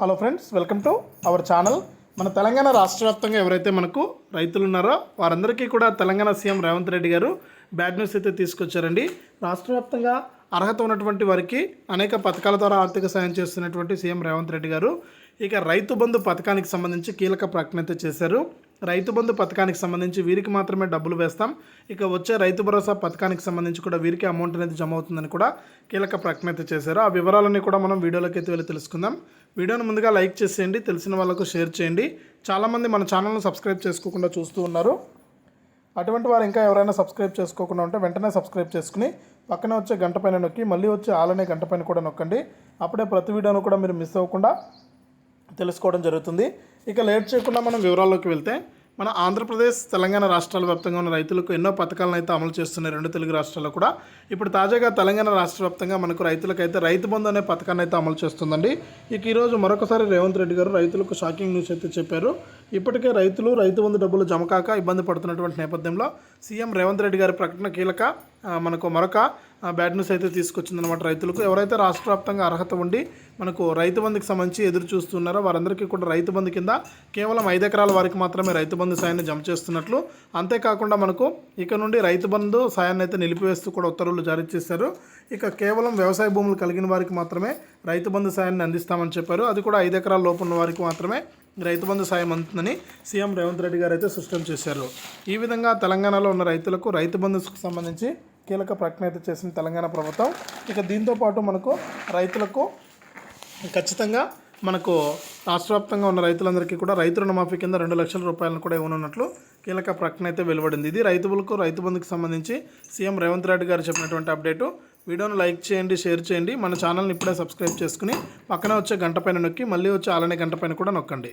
Hello friends welcome to our channel మన తెలంగాణ రాష్ట్ర వ్యాప్తంగా ఎవరైతే మనకు రైతులు ఉన్నారో వారందరికీ కూడా తెలంగాణ సీఎం రేవంత్ రెడ్డి గారు బ్యాడ్ న్యూస్ అయితే తీసుకొచ్చారండి. రాష్ట్ర వ్యాప్తంగా అర్హత ఉన్నటువంటి వారికి అనేక పథకాల ద్వారా ఆర్థిక సాయం చేస్తున్నటువంటి సీఎం రేవంత్ రెడ్డి గారు. ఇక రైతు బంధు పథకానికి సంబంధించి కీలక ప్రకటన అయితే చేశారు. రైతు బంధు పథకానికి సంబంధించి వీరికి మాత్రమే డబ్బులు వేస్తాం. ఇక వచ్చే రైతు భరోసా పథకానికి సంబంధించి కూడా వీరికి అమౌంట్ అనేది జమ అవుతుందని కూడా కీలక ప్రకటన అయితే చేశారు. ఆ వివరాలన్నీ కూడా మనం వీడియోలోకి అయితే వెళ్ళి తెలుసుకుందాం. వీడియోను ముందుగా లైక్ చేసేయండి తెలిసిన వాళ్ళకు షేర్ చేయండి. చాలామంది మన ఛానల్ను సబ్స్క్రైబ్ చేసుకోకుండా చూస్తూ ఉన్నారు. అటువంటి వారు ఇంకా ఎవరైనా సబ్స్క్రైబ్ చేసుకోకుండా ఉంటే వెంటనే సబ్స్క్రైబ్ చేసుకుని పక్కనే వచ్చే గంట పైన నొక్కి మళ్ళీ వచ్చే ఆలనే గంట పైన కూడా నొక్కండి. అప్పుడే ప్రతి వీడియోను కూడా మీరు మిస్ అవ్వకుండా తెలుసుకోవడం జరుగుతుంది. ఇక లేట్ చేయకుండా మనం వివరాల్లోకి వెళ్తే మన ఆంధ్రప్రదేశ్ తెలంగాణ రాష్ట్రాల వ్యాప్తంగా ఉన్న రైతులకు ఎన్నో పథకాలను అయితే అమలు చేస్తున్నాయి రెండు తెలుగు రాష్ట్రాల్లో కూడా ఇప్పుడు తాజాగా తెలంగాణ రాష్ట్ర వ్యాప్తంగా మనకు రైతులకైతే రైతు బంధు అనే పథకాన్ని అయితే అమలు చేస్తుందండి. ఇక ఈరోజు మరొకసారి రేవంత్ రెడ్డి గారు రైతులకు షాకింగ్ న్యూస్ అయితే చెప్పారు. ఇప్పటికే రైతులు రైతు బంధు డబ్బులు జమ కాక ఇబ్బంది పడుతున్నటువంటి నేపథ్యంలో సీఎం రేవంత్ రెడ్డి గారి ప్రకటన కీలక మనకు మరొక బ్యాడ్ న్యూస్ అయితే తీసుకొచ్చిందనమాట రైతులకు. ఎవరైతే రాష్ట్ర వ్యాప్తంగా అర్హత ఉండి మనకు రైతు బంధుకి సంబంధించి ఎదురు చూస్తున్నారో వారందరికీ కూడా రైతు బంధు కింద కేవలం ఐదు ఎకరాల వారికి మాత్రమే రైతు బంధు సాయాన్ని జమ చేస్తున్నట్లు. అంతేకాకుండా మనకు ఇక నుండి రైతు బంధు సాయాన్ని అయితే నిలిపివేస్తూ కూడా ఉత్తర్వులు జారీ చేశారు. ఇక కేవలం వ్యవసాయ భూములు కలిగిన వారికి మాత్రమే రైతు బంధు సాయాన్ని అందిస్తామని చెప్పారు. అది కూడా ఐదు ఎకరాల లోపు ఉన్న వారికి మాత్రమే రైతు బంధు సాయం అందుతుందని సీఎం రేవంత్ రెడ్డి గారు అయితే స్పష్టం చేశారు. ఈ విధంగా తెలంగాణలో ఉన్న రైతులకు రైతు బంధుకు సంబంధించి కీలక ప్రకటన అయితే చేసింది తెలంగాణ ప్రభుత్వం. ఇక దీంతో పాటు మనకు రైతులకు ఖచ్చితంగా మనకు రాష్ట్ర వ్యాప్తంగా ఉన్న రైతులందరికీ కూడా రైతు రుణమాఫీ కింద రెండు లక్షల రూపాయలను కూడా ఇవ్వనున్నట్లు కీలక ప్రకటన అయితే వెలువడింది. ఇది రైతులకు రైతు బంధుకు సంబంధించి సీఎం రేవంత్ రెడ్డి గారు చెప్పినటువంటి అప్డేటు. వీడియోను లైక్ చేయండి షేర్ చేయండి. మన ఛానల్ని ఇప్పుడే సబ్స్క్రైబ్ చేసుకుని పక్కనే వచ్చే గంట పైన నొక్కి మళ్ళీ వచ్చే అలానే గంట పైన కూడా నొక్కండి.